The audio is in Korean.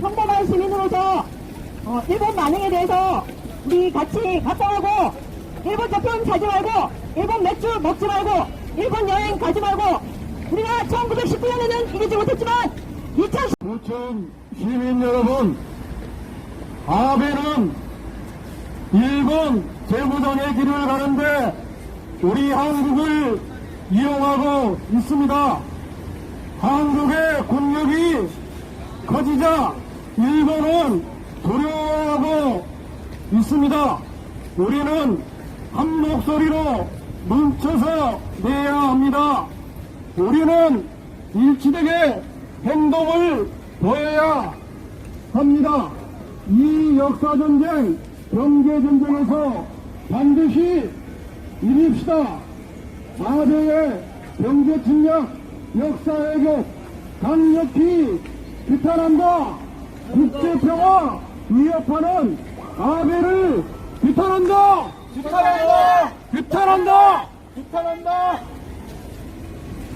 평범한 시민으로서 어, 일본 만행에 대해서 우리 같이 각성하고 일본 저편 사지 말고 일본 맥주 먹지 말고 일본 여행 가지 말고 우리가 1919년에는 이기지 못했지만 2010 부천 시민 여러분, 아베는 일본 재무장의 길을 가는데 우리 한국을 이용하고 있습니다. 한국의 국력이 커지자 일본은 두려워하고 있습니다. 우리는 한 목소리로 뭉쳐서 내야 합니다. 우리는 일치되게 행동을 보여야 합니다. 이 역사전쟁, 경제전쟁에서 반드시 이깁시다. 아베의 경제침략, 역사애교 강력히 비탄한다. 국제평화 위협하는 아베를 비탄한다. 비탄한다. 비탄한다. 비탄한다.